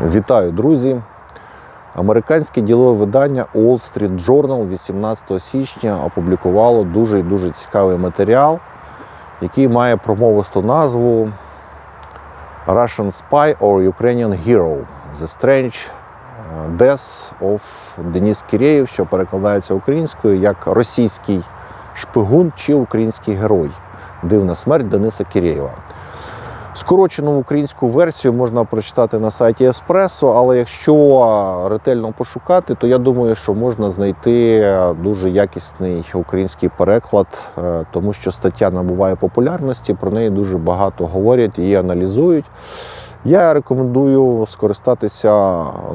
Вітаю, друзі! Американське ділове видання Wall Street Journal 18 січня опублікувало дуже дуже цікавий матеріал, який має промовисту назву Russian Spy or Ukrainian Hero The Strange Death of Денис Киреєв, що перекладається українською як російський шпигун чи український герой. Дивна смерть Дениса Киреєва. Скорочену українську версію можна прочитати на сайті Еспресо, але якщо ретельно пошукати, то я думаю, що можна знайти дуже якісний український переклад, е, тому що стаття набуває популярності, про неї дуже багато говорять, її аналізують. Я рекомендую скористатися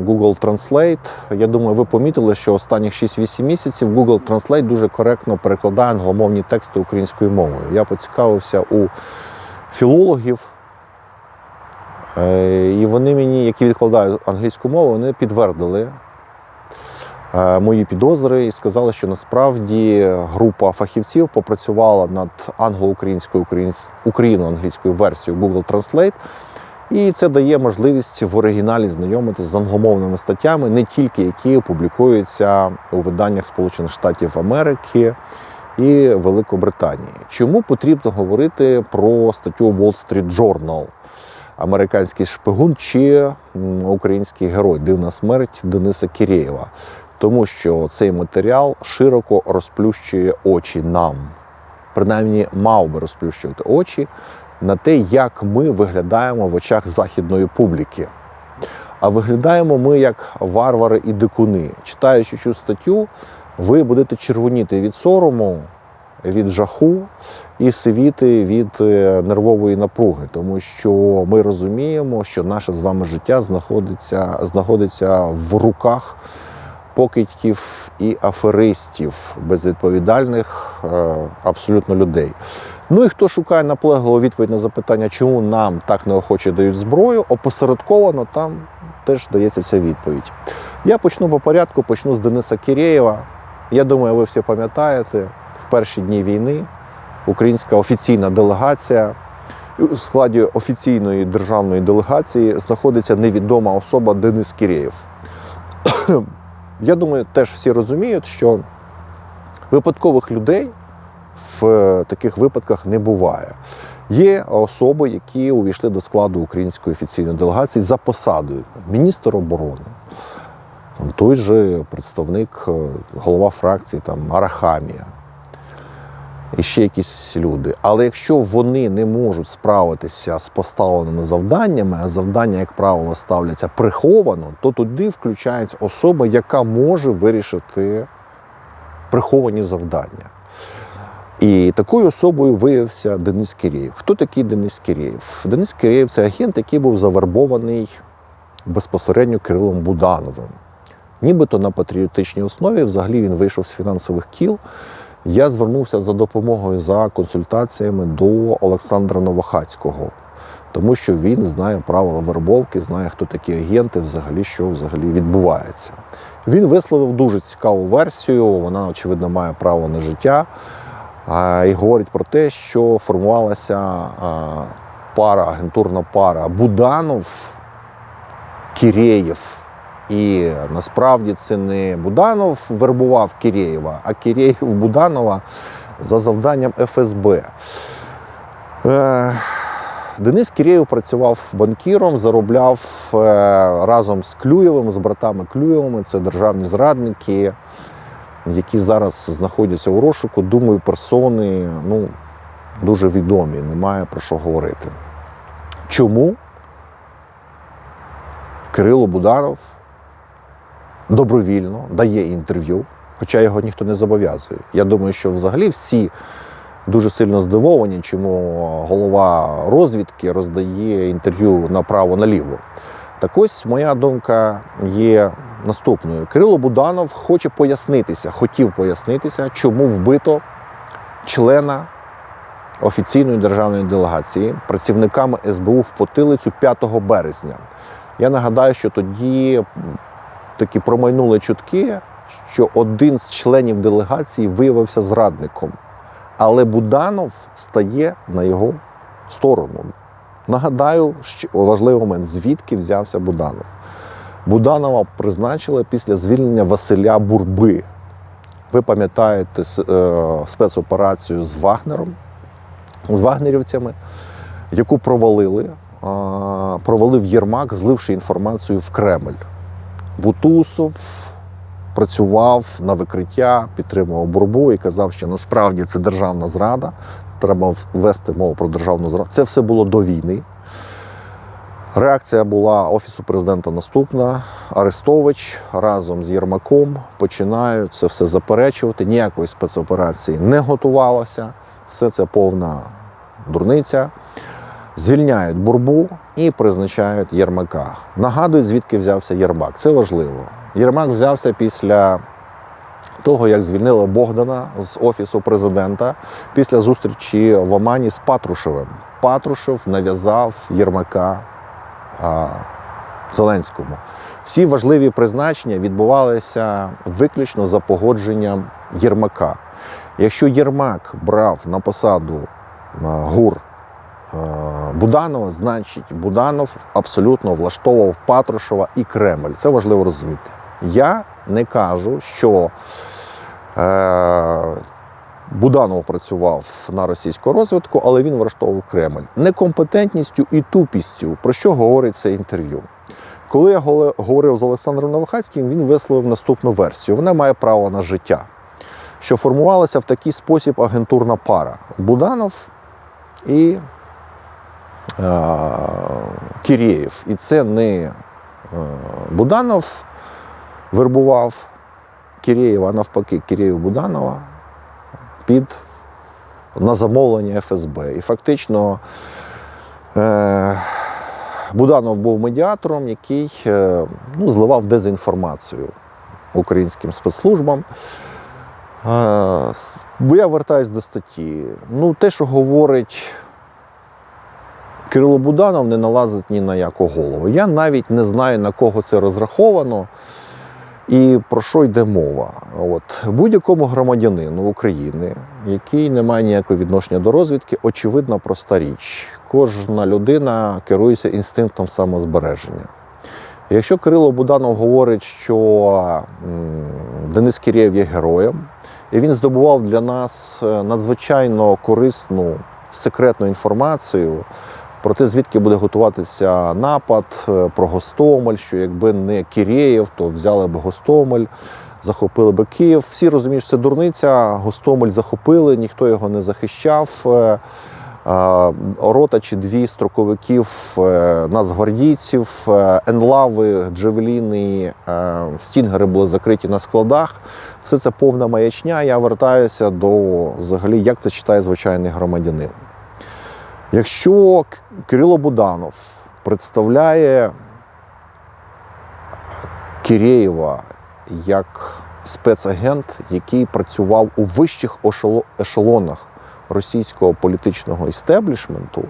Google Translate. Я думаю, ви помітили, що останніх 6-8 місяців Google Translate дуже коректно перекладає англомовні тексти українською мовою. Я поцікавився у філологів. Е, І вони мені, які відкладають англійську мову, вони підтвердили е, мої підозри і сказали, що насправді група фахівців попрацювала над англо-українською україно-англійською версією Google Translate. І це дає можливість в оригіналі знайомитися з англомовними статтями, не тільки які опублікуються у виданнях Сполучених Штатів Америки і Великобританії. Чому потрібно говорити про статтю Wall Street Journal? Американський шпигун чи український герой Дивна смерть Дениса Кірєєва. Тому що цей матеріал широко розплющує очі нам, принаймні мав би розплющувати очі на те, як ми виглядаємо в очах західної публіки. А виглядаємо ми як варвари і дикуни. Читаючи цю статтю, ви будете червоніти від сорому, від жаху і сивіти від е, нервової напруги, тому що ми розуміємо, що наше з вами життя знаходиться, знаходиться в руках покидьків і аферистів, безвідповідальних е, абсолютно людей. Ну і хто шукає наполегливу відповідь на запитання, чому нам так неохоче дають зброю, опосередковано там теж дається ця відповідь. Я почну по порядку, почну з Дениса Кірєєва. Я думаю, ви всі пам'ятаєте, в перші дні війни українська офіційна делегація. У складі офіційної державної делегації знаходиться невідома особа Денис Кірєєв. Я думаю, теж всі розуміють, що випадкових людей в таких випадках не буває. Є особи, які увійшли до складу української офіційної делегації за посадою міністр оборони, той же представник, е, голова фракції там, Арахамія. І ще якісь люди. Але якщо вони не можуть справитися з поставленими завданнями, а завдання, як правило, ставляться приховано, то туди включається особа, яка може вирішити приховані завдання. І такою особою виявився Денис Кирєєв. Хто такий Денис Кирєєв? Денис Кирєєв це агент, який був завербований безпосередньо Кирилом Будановим. Нібито на патріотичній основі, взагалі він вийшов з фінансових кіл. Я звернувся за допомогою за консультаціями до Олександра Новохацького, тому що він знає правила вербовки, знає, хто такі агенти, взагалі, що взагалі відбувається. Він висловив дуже цікаву версію, вона, очевидно, має право на життя. І говорить про те, що формувалася пара, агентурна пара Буданов, Кірєєв. І насправді це не Буданов вербував Кірєєва, а Кірєєв Буданова за завданням ФСБ. Е, Денис Кірєєв працював банкіром, заробляв е, разом з Клюєвим, з братами Клюєвими. Це державні зрадники, які зараз знаходяться у розшуку. Думаю, персони ну, дуже відомі, немає про що говорити. Чому Кирило Буданов добровільно дає інтерв'ю, хоча його ніхто не зобов'язує. Я думаю, що взагалі всі дуже сильно здивовані, чому голова розвідки роздає інтерв'ю направо-наліво. Так ось моя думка є наступною. Кирило Буданов хоче пояснитися, хотів пояснитися, чому вбито члена офіційної державної делегації працівниками СБУ в потилицю 5 березня. Я нагадаю, що тоді такі промайнули чутки, що один з членів делегації виявився зрадником. Але Буданов стає на його сторону. Нагадаю, що важливий момент, звідки взявся Буданов. Буданова призначили після звільнення Василя Бурби. Ви пам'ятаєте е, спецоперацію з Вагнером, з вагнерівцями, яку провалили. Провалив Єрмак, зливши інформацію в Кремль. Бутусов працював на викриття, підтримував Бурбу і казав, що насправді це державна зрада. Треба ввести мову про державну зраду. Це все було до війни. Реакція була Офісу президента наступна. Арестович разом з Єрмаком починають це все заперечувати. Ніякої спецоперації не готувалося. Все це повна дурниця. Звільняють бурбу і призначають Єрмака. Нагадую, звідки взявся Єрмак. Це важливо. Єрмак взявся після того, як звільнили Богдана з офісу президента після зустрічі в Омані з Патрушевим. Патрушев нав'язав Єрмака а, Зеленському. Всі важливі призначення відбувалися виключно за погодженням Єрмака. Якщо Єрмак брав на посаду ГУР Буданова, значить Буданов абсолютно влаштовував Патрушева і Кремль. Це важливо розуміти. Я не кажу, що е, Буданов працював на російську розвідку, але він влаштовував Кремль некомпетентністю і тупістю, про що говорить це інтерв'ю. Коли я говорив з Олександром Новохацьким, він висловив наступну версію. Вона має право на життя, що формувалася в такий спосіб агентурна пара Буданов і е, Кірєєв. І це не е, Буданов вербував Кірєєва, а навпаки, Кірєєв Буданова під на замовлення ФСБ. І фактично е, Буданов був медіатором, який е, ну, зливав дезінформацію українським спецслужбам. Е, бо я вертаюсь до статті. Ну, те, що говорить Кирило Буданов, не налазить ні на яку голову. Я навіть не знаю, на кого це розраховано. І про що йде мова? От будь-якому громадянину України, який не має ніякого відношення до розвідки, очевидна проста річ. Кожна людина керується інстинктом самозбереження. Якщо Кирило Буданов говорить, що Денис Кірєєв є героєм, і він здобував для нас е, надзвичайно корисну секретну інформацію про те, звідки буде готуватися напад, е, про Гостомель, що якби не Кірєєв, то взяли б Гостомель, захопили би Київ. Всі розуміють, що це дурниця. Гостомель захопили, ніхто його не захищав. Е, е, Рота чи дві строковиків нацгвардійців, енлави, джевеліни, стінгери були закриті на складах. Все це повна маячня. Я вертаюся до взагалі, як це читає звичайний громадянин. Якщо Кирило Буданов представляє Кірєєва як спецагент, який працював у вищих ешелонах російського політичного істеблішменту,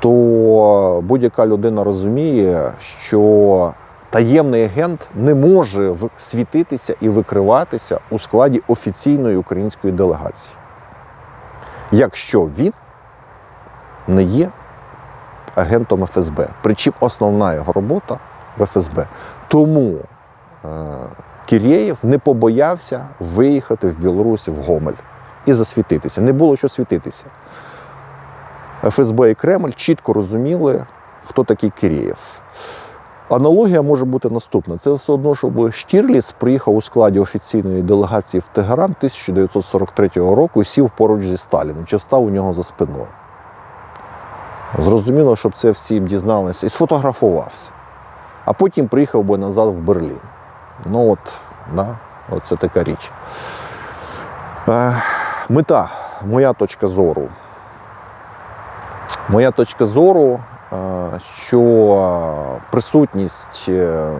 то будь-яка людина розуміє, що таємний агент не може світитися і викриватися у складі офіційної української делегації. Якщо він не є агентом ФСБ. Причому основна його робота в ФСБ. Тому е, Кірєєв не побоявся виїхати в Білорусь в Гомель і засвітитися. Не було що світитися. ФСБ і Кремль чітко розуміли, хто такий Кірєєв. Аналогія може бути наступна. Це все одно, щоб Штірліц приїхав у складі офіційної делегації в Тегеран 1943 року і сів поруч зі Сталіним, чи встав у нього за спиною. Зрозуміло, щоб це всі дізналися і сфотографувався. А потім приїхав би назад в Берлін. Ну от, да, от це така річ. Е, мета, моя точка зору. Моя точка зору, е, що присутність е,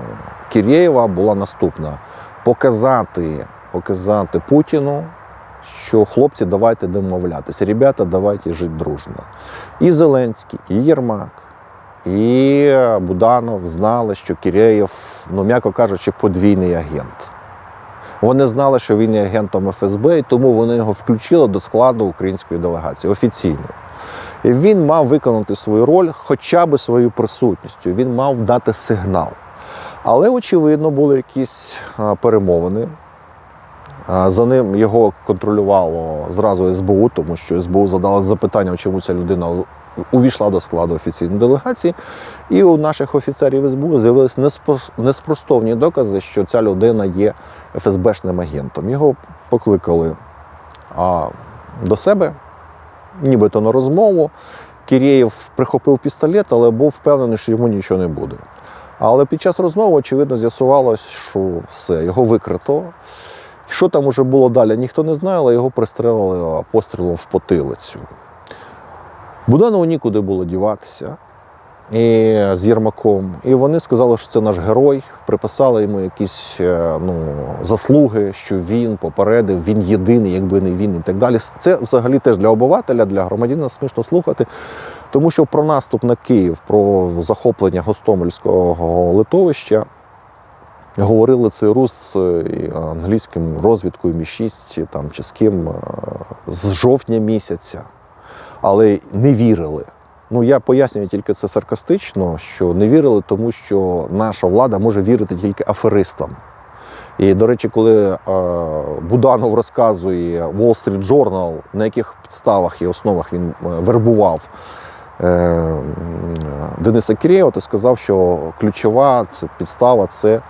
Кірєєва була наступна: показати, показати Путіну, що хлопці, давайте домовлятися. Ребята, давайте жити дружно. І Зеленський, і Єрмак, і Буданов знали, що Кірєєв, ну м'яко кажучи, подвійний агент. Вони знали, що він є агентом ФСБ, і тому вони його включили до складу української делегації офіційно. І він мав виконати свою роль хоча б своєю присутністю. Він мав дати сигнал. Але, очевидно, були якісь перемовини. За ним його контролювало зразу СБУ, тому що СБУ задало запитання, чому ця людина увійшла до складу офіційної делегації. І у наших офіцерів СБУ з'явились неспро- неспростовні докази, що ця людина є ФСБшним агентом. Його покликали до себе, нібито на розмову. Кірєєв прихопив пістолет, але був впевнений, що йому нічого не буде. Але під час розмови, очевидно, з'ясувалось, що все, його викрито. Що там уже було далі, ніхто не знає, але його пристрелили пострілом в потилицю. Буданову нікуди було діватися і з Єрмаком. І вони сказали, що це наш герой, приписали йому якісь е, ну, заслуги, що він попередив, він єдиний, якби не він, і так далі. Це взагалі теж для обивателя, для громадянина смішно слухати. Тому що про наступ на Київ, про захоплення Гостомельського литовища говорили ЦРУ з е, англійським розвідкою Мі-6 там, чи з ким е, з жовтня місяця, але не вірили. Ну, я пояснюю тільки це саркастично, що не вірили, тому що наша влада може вірити тільки аферистам. І, до речі, коли е, Буданов розказує Wall Street Journal, на яких підставах і основах він вербував Дениса Кірєва, то сказав, що ключова підстава це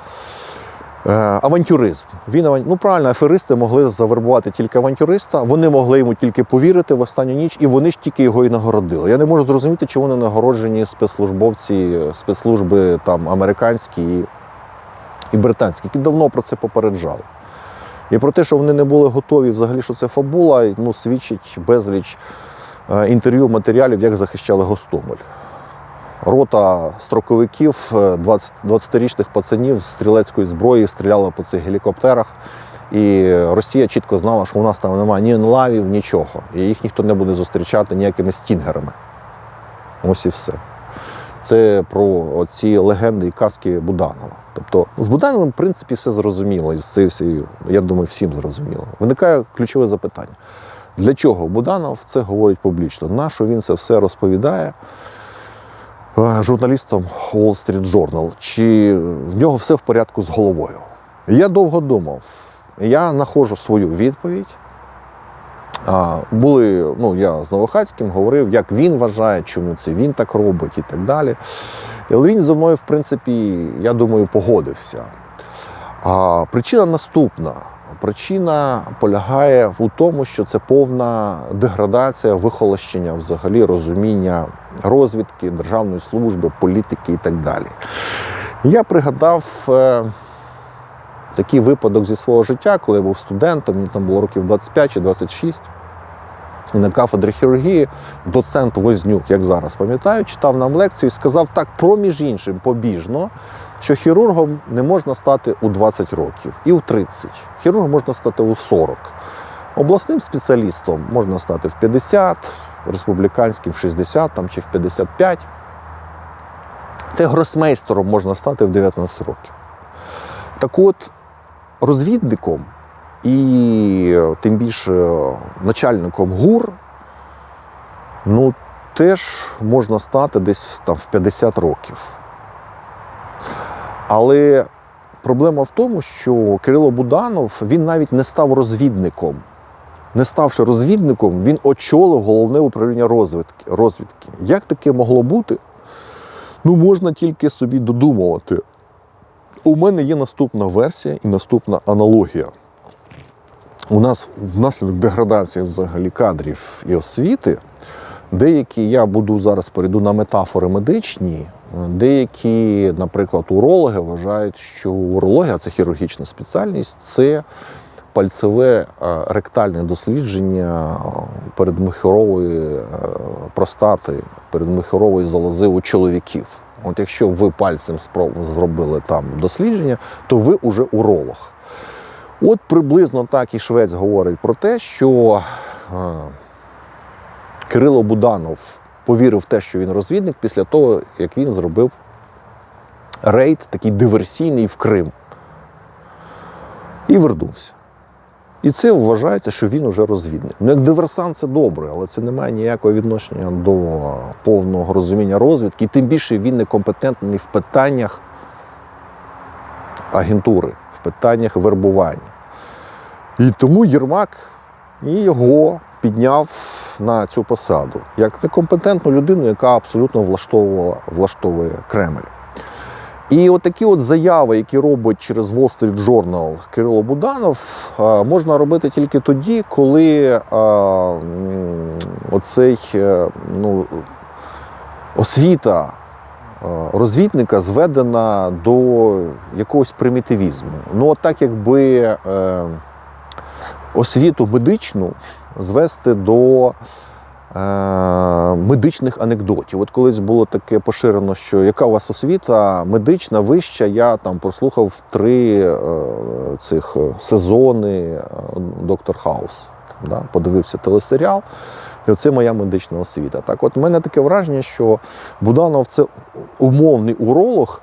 е, авантюризм. Він ну правильно, аферисти могли завербувати тільки авантюриста, вони могли йому тільки повірити в останню ніч, і вони ж тільки його і нагородили. Я не можу зрозуміти, чому не нагороджені спецслужбовці, спецслужби там американські і, і британські, які давно про це попереджали. І про те, що вони не були готові взагалі, що це фабула, ну, свідчить безліч е, інтерв'ю матеріалів, як захищали Гостомель. Рота строковиків, е, 20 20-річних пацанів з стрілецької зброї стріляла по цих гелікоптерах. І Росія чітко знала, що у нас там немає ні енлавів, нічого. І їх ніхто не буде зустрічати ніякими стінгерами. Ось і все. Це про ці легенди і казки Буданова. Тобто з Будановим, в принципі, все зрозуміло. І з цією я думаю, всім зрозуміло. Виникає ключове запитання. Для чого Буданов це говорить публічно? Нащо він це все розповідає? е, журналістом Wall Street Journal, чи в нього все в порядку з головою. Я довго думав. Я знаходжу свою відповідь. Були, ну, я з Новохацьким говорив, як він вважає, чому це він так робить і так далі. Але він зі мною, в принципі, я думаю, погодився. А причина наступна. Причина полягає в тому, що це повна деградація, вихолощення взагалі розуміння розвідки, державної служби, політики і так далі. Я пригадав е, такий випадок зі свого життя, коли я був студентом, мені там було років 25 чи 26. І на кафедрі хірургії доцент Вознюк, як зараз пам'ятаю, читав нам лекцію і сказав так, проміж іншим, побіжно, що хірургом не можна стати у 20 років і у 30. Хірургом можна стати у 40. Обласним спеціалістом можна стати в 50, республіканським в 60 там, чи в 55. Це гросмейстером можна стати в 19 років. Так от, розвідником і е, тим більше начальником ГУР, ну, теж можна стати десь там в 50 років. Але проблема в тому, що Кирило Буданов він навіть не став розвідником. Не ставши розвідником, він очолив головне управління розвідки. розвідки. Як таке могло бути? Ну, можна тільки собі додумувати. У мене є наступна версія і наступна аналогія. У нас внаслідок деградації взагалі кадрів і освіти, деякі, я буду зараз перейду на метафори медичні, деякі, наприклад, урологи вважають, що урологія це хірургічна спеціальність, це пальцеве е, ректальне дослідження передмихорової е, простати, передмихорової залози у чоловіків. От якщо ви пальцем зробили там дослідження, то ви уже уролог. От приблизно так і Швець говорить про те, що е, Кирило Буданов повірив в те, що він розвідник, після того, як він зробив рейд такий диверсійний в Крим. І вернувся. І це вважається, що він уже розвідник. Ну, як диверсант це добре, але це не має ніякого відношення до повного розуміння розвідки. І тим більше він не компетентний в питаннях агентури, в питаннях вербування. І тому Єрмак і його підняв на цю посаду як некомпетентну людину, яка абсолютно влаштовувала, влаштовує Кремль. І от такі от заяви, які робить через Wall Street Journal Кирило Буданов, е, можна робити тільки тоді, коли е, оцей е, ну, освіта розвідника зведена до якогось примітивізму. Ну, от так якби освіту медичну звести до е, медичних анекдотів. От колись було таке поширено, що яка у вас освіта медична, вища. Я там прослухав три е, цих е, сезони Доктор Хаус. Да? Подивився телесеріал. І оце моя медична освіта. Так, от в мене таке враження, що Буданов це умовний уролог,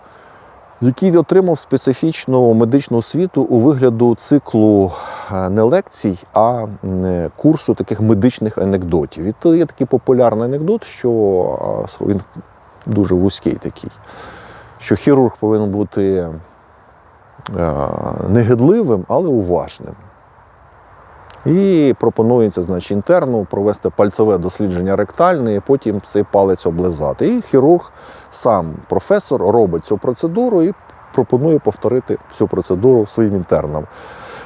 який отримав специфічну медичну освіту у вигляду циклу е, не лекцій, а м, курсу таких медичних анекдотів. І то є такий популярний анекдот, що е, він дуже вузький такий, що хірург повинен бути е, негидливим, але уважним. І пропонується, значить, інтерну провести пальцеве дослідження ректальне, і потім цей палець облизати. І хірург, сам професор, робить цю процедуру і пропонує повторити цю процедуру своїм інтернам.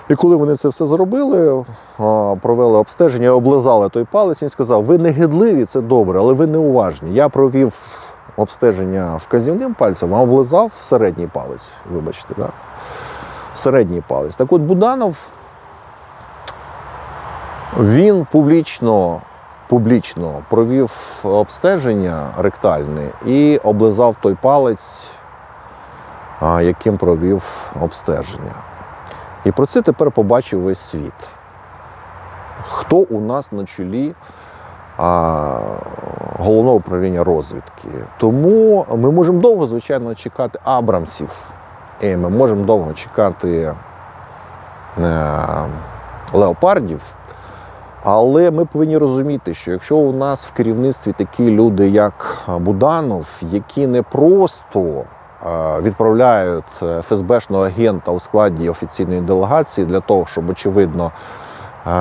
І коли вони це все зробили, провели обстеження, облизали той палець, він сказав: ви не гидливі, це добре, але ви не уважні. Я провів обстеження вказівним пальцем, а облизав середній палець. Вибачте, да? середній палець. Так от Буданов він публічно, публічно провів обстеження ректальне і облизав той палець, яким провів обстеження. І про це тепер побачив весь світ. Хто у нас на чолі а, головного управління розвідки? Тому ми можемо довго, звичайно, чекати Абрамсів. І ми можемо довго чекати е, леопардів. Але ми повинні розуміти, що якщо у нас в керівництві такі люди, як Буданов, які не просто е, відправляють ФСБшного агента у складі офіційної делегації для того, щоб очевидно е,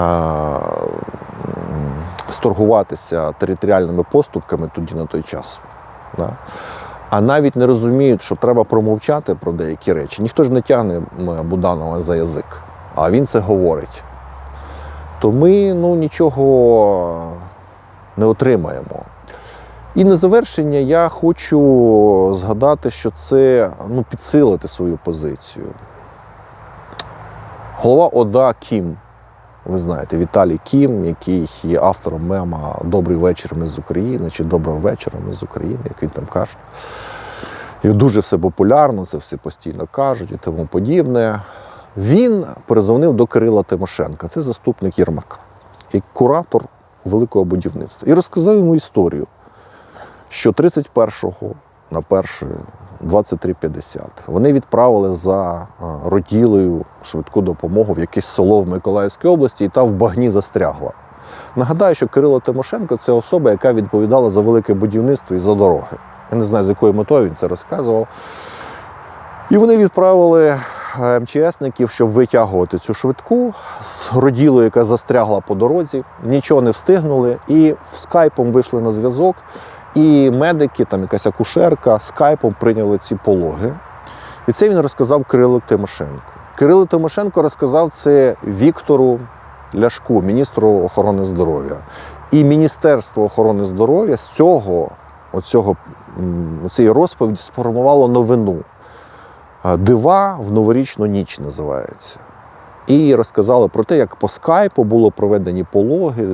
сторгуватися територіальними поступками тоді на той час. А навіть не розуміють, що треба промовчати про деякі речі. Ніхто ж не тягне Буданова за язик, а він це говорить то ми ну, нічого не отримаємо. І на завершення я хочу згадати, що це ну, підсилити свою позицію. Голова ОДА Кім, ви знаєте, Віталій Кім, який є автором мема Добрий вечір ми з України чи Доброго вечора ми з України, як він там каже. І дуже все популярно, це все постійно кажуть і тому подібне. Він перезвонив до Кирила Тимошенка, це заступник Єрмака, і куратор великого будівництва. І розказав йому історію, що 31-го на 1 23.50 вони відправили за а, роділею швидку допомогу в якесь село в Миколаївській області, і та в багні застрягла. Нагадаю, що Кирило Тимошенко це особа, яка відповідала за велике будівництво і за дороги. Я не знаю, з якою метою він це розказував. І вони відправили е, МЧСників, щоб витягувати цю швидку з роділою, яка застрягла по дорозі. Нічого не встигнули. І скайпом вийшли на зв'язок. І медики, там якась акушерка, скайпом прийняли ці пологи. І це він розказав Кирилу Тимошенко. Кирило Тимошенко розказав це Віктору Ляшку, міністру охорони здоров'я. І Міністерство охорони здоров'я з цього, оцього, цієї розповіді сформувало новину. Дива в новорічну ніч називається. І розказали про те, як по скайпу було проведені пологи,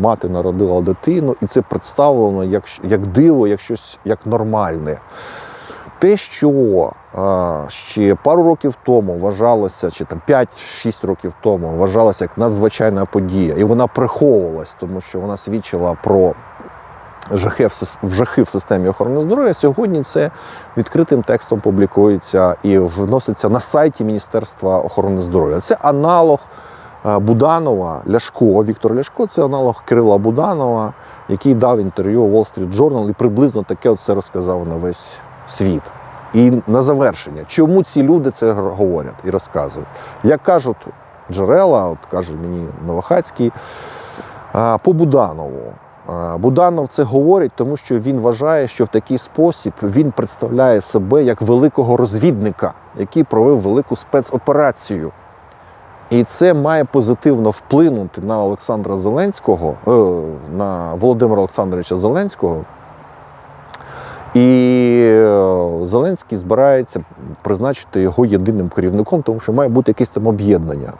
мати народила дитину, і це представлено як, як диво, як щось як нормальне. Те, що а, ще пару років тому вважалося, чи там 5-6 років тому вважалося як надзвичайна подія, і вона приховувалась, тому що вона свідчила про в жахи в системі охорони здоров'я. Сьогодні це відкритим текстом публікується і вноситься на сайті Міністерства охорони здоров'я. Це аналог е, Буданова, Ляшко, Віктор Ляшко це аналог Кирила Буданова, який дав інтерв'ю Wall Street Journal і приблизно таке все розказав на весь світ. І на завершення, чому ці люди це говорять і розказують? Як кажуть джерела, от каже мені Новохацький, по Буданову. Буданов це говорить, тому що він вважає, що в такий спосіб він представляє себе як великого розвідника, який провів велику спецоперацію. І це має позитивно вплинути на Олександра Зеленського, е, на Володимира Олександровича Зеленського. І е, Зеленський збирається призначити його єдиним керівником, тому що має бути якесь там об'єднання.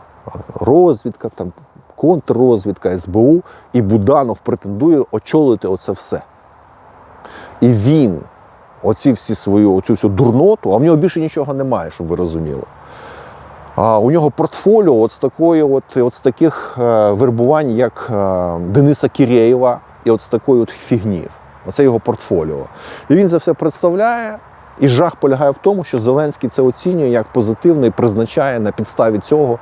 Розвідка, там, контррозвідка, СБУ, і Буданов претендує очолити оце все. І він, оці всі свою, оцю всю дурноту, а в нього більше нічого немає, щоб ви розуміли. А у нього портфоліо от з такої, от, от з таких е, вербувань, як е, Дениса Кірєєва, і от з такої от фігні. Оце його портфоліо. І він це все представляє. І жах полягає в тому, що Зеленський це оцінює як позитивно і призначає на підставі цього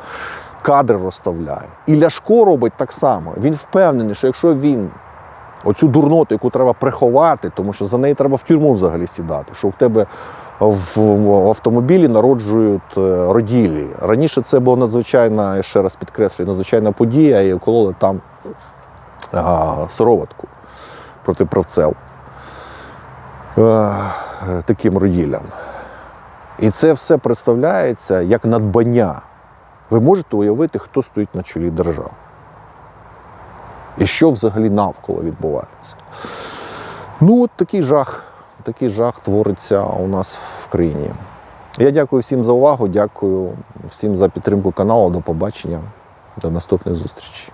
кадри розставляє. І Ляшко робить так само. Він впевнений, що якщо він оцю дурноту, яку треба приховати, тому що за неї треба в тюрму взагалі сідати, що в тебе в автомобілі народжують е, роділі. Раніше це була надзвичайна, я ще раз підкреслюю, надзвичайна подія, і кололи там а, сироватку проти правцев е, таким роділям. І це все представляється як надбання. Ви можете уявити, хто стоїть на чолі держави. І що взагалі навколо відбувається. Ну, от такий жах, такий жах твориться у нас в країні. Я дякую всім за увагу, дякую всім за підтримку каналу. До побачення, до наступних зустрічей.